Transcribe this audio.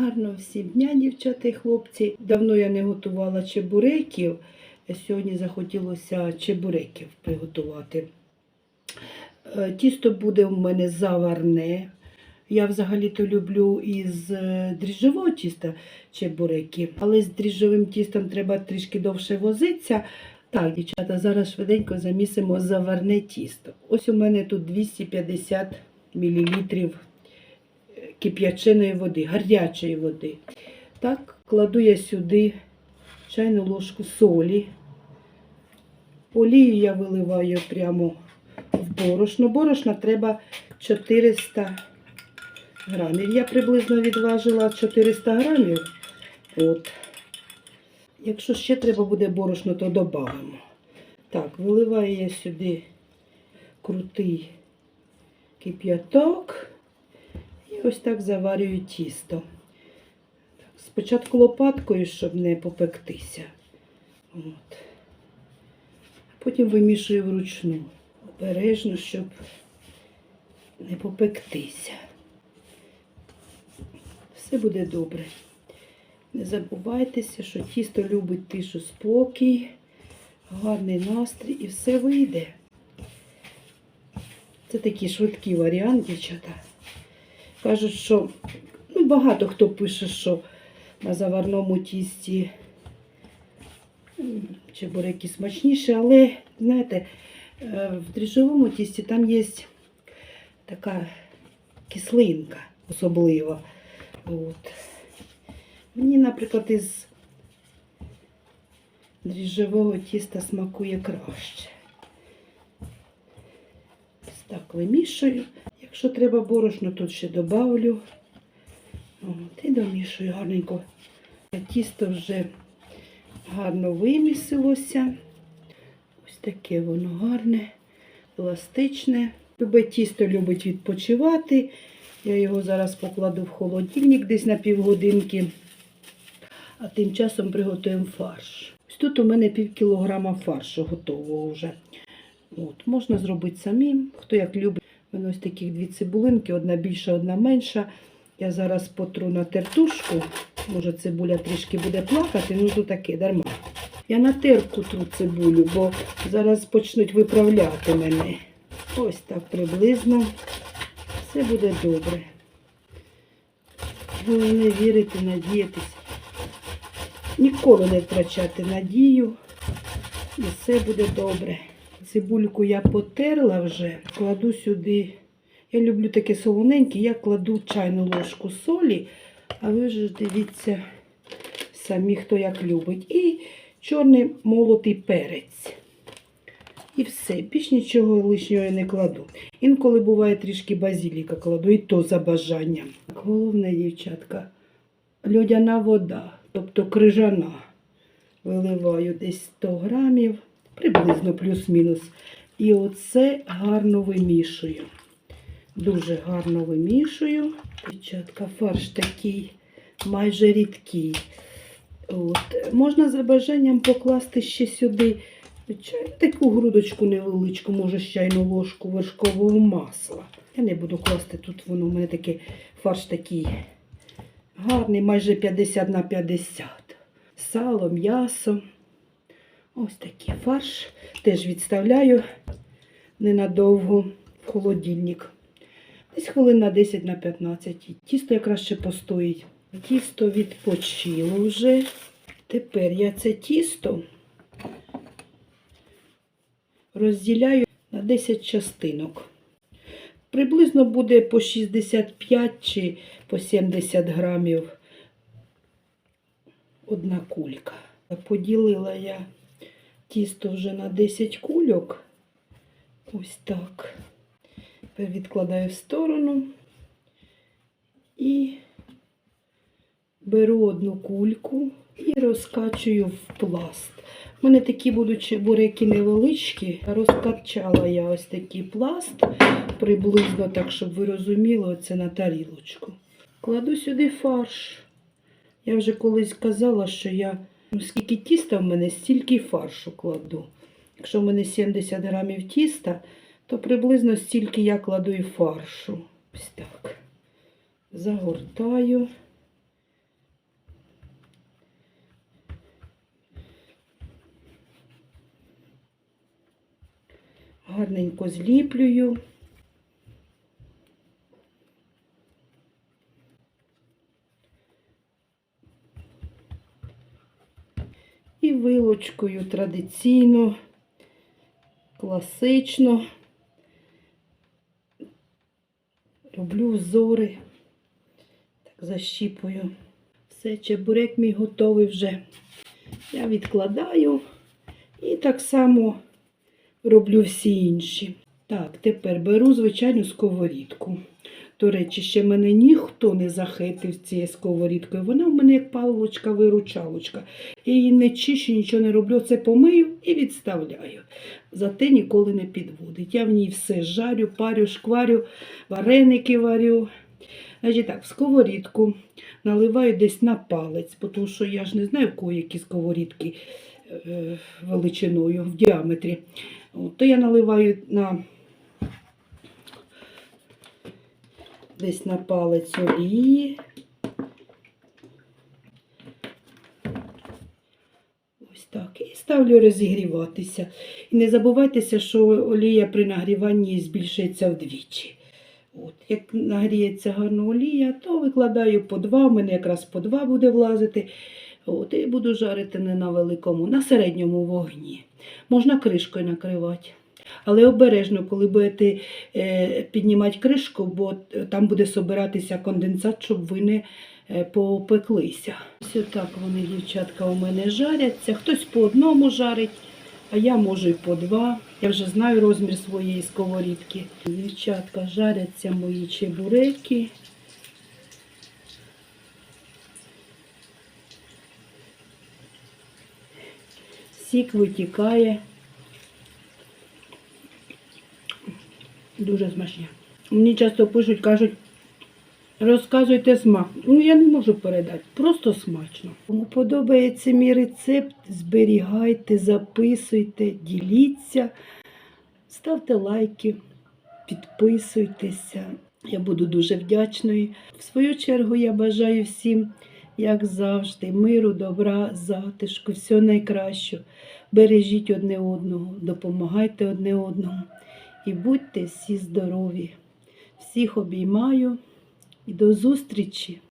Гарно всім дня, дівчата і хлопці. Давно я не готувала чебуреків. Сьогодні захотілося чебуреків приготувати. Е, Тісто буде у мене заварне. Я взагалі-то люблю із е, дріжджового тіста чебуреки, але з дріжджовим тістом треба трішки довше возитися. Так, дівчата, зараз швиденько замісимо заварне тісто. Ось у мене тут 250 мл кип'яченої води, гарячої води. Так, кладу я сюди чайну ложку солі. Олію я виливаю прямо в борошно. Борошна треба 400 грамів. Я приблизно відважила 400 грамів. От. Якщо ще треба буде борошно, то додамо. Так, виливаю я сюди крутий кип'яток. Ось так заварюю тісто. Спочатку лопаткою, щоб не попектися. От. Потім вимішую вручну. Обережно, щоб не попектися. Все буде добре. Не забувайтеся, що тісто любить тишу спокій, гарний настрій і все вийде. Це такий швидкий варіант, дівчата. Кажуть, що ну, багато хто пише, що на заварному тісті чебуреки смачніші, але, знаєте, е, в дріжджовому тісті там є така кислинка особлива. От. Мені, наприклад, із дріжджового тіста смакує краще. Ось так вимішую. Якщо треба борошно, тут ще добавлю. От, і домішую гарненько. Тісто вже гарно вимісилося. Ось таке воно гарне, еластичне. Любе тісто любить відпочивати. Я його зараз покладу в холодильник десь на півгодинки. А тим часом приготуємо фарш. Ось тут у мене пів кілограма фаршу готового вже. От, можна зробити самим, хто як любить. Мене ось таких дві цибулинки, одна більша, одна менша. Я зараз потру на тертушку. Може цибуля трішки буде плакати, ну то таке дарма. Я на терку тру цибулю, бо зараз почнуть виправляти мене. Ось так приблизно. Все буде добре. Головне вірити, надіятися. Ніколи не втрачати надію. І все буде добре. Цибульку я потерла вже, кладу сюди. Я люблю таке солоненьке, я кладу чайну ложку солі, а ви ж дивіться самі, хто як любить. І чорний молотий перець. І все, більш нічого лишнього я не кладу. Інколи буває трішки базіліка кладу, і то за бажанням. Головне, дівчатка, льодяна вода, тобто крижана. Виливаю десь 100 грамів, приблизно плюс-мінус. І оце гарно вимішую. Дуже гарно вимішую. Дівчатка, фарш такий майже рідкий. От. Можна за бажанням покласти ще сюди таку грудочку невеличку, може чайну ложку вершкового масла. Я не буду класти тут, воно у мене такий фарш такий гарний, майже 50 на 50. Сало, м'ясо. Ось такий фарш. Теж відставляю ненадовго в холодильник. Десь хвилин на 10 на 15. Тісто якраз ще постоїть. Тісто відпочило вже. Тепер я це тісто розділяю на 10 частинок. Приблизно буде по 65 чи по 70 грамів одна кулька. Поділила я тісто вже на 10 кульок. Ось так. Тепер відкладаю в сторону і беру одну кульку і розкачую в пласт. У мене такі будуть чебуреки невеличкі. Розкачала я ось такий пласт, приблизно так, щоб ви розуміли, це на тарілочку. Кладу сюди фарш. Я вже колись казала, що я, Ну, Скільки тіста в мене, стільки фаршу кладу. Якщо в мене 70 грамів тіста, то приблизно стільки я кладу і фаршу. Ось так. Загортаю. Гарненько зліплюю. І традиційно, класично роблю взори. Так, защіпую. Все, чебурек мій готовий вже. Я відкладаю і так само роблю всі інші. Так, тепер беру звичайну сковорідку. До речі, ще мене ніхто не захитив цією сковорідкою. Вона в мене як палочка-виручалочка. Я її не чищу, нічого не роблю. Це помию і відставляю. Зате ніколи не підводить. Я в ній все жарю, парю, шкварю, вареники варю. Значить так, в сковорідку наливаю десь на палець, тому що я ж не знаю, в кого які сковорідки е, величиною в діаметрі. От, то я наливаю на десь на палець олії. Ось так. І ставлю розігріватися. І не забувайтеся, що олія при нагріванні збільшується вдвічі. От, як нагріється гарно олія, то викладаю по два, в мене якраз по два буде влазити. От, і буду жарити не на великому, на середньому вогні. Можна кришкою накривати. Але обережно, коли будете е, піднімати кришку, бо там буде собиратися конденсат, щоб ви не е, попеклися. Ось так вони, дівчатка, у мене жаряться. Хтось по одному жарить, а я можу і по два. Я вже знаю розмір своєї сковорідки. Дівчатка, жаряться мої чебуреки. Сік витікає. Дуже смачні. Мені часто пишуть, кажуть, розказуйте смак. Ну, я не можу передати, просто смачно. Кому подобається мій рецепт, зберігайте, записуйте, діліться, ставте лайки, підписуйтеся. Я буду дуже вдячною. В свою чергу я бажаю всім, як завжди, миру, добра, затишку, всього найкращого. Бережіть одне одного, допомагайте одне одному і будьте всі здорові. Всіх обіймаю і до зустрічі!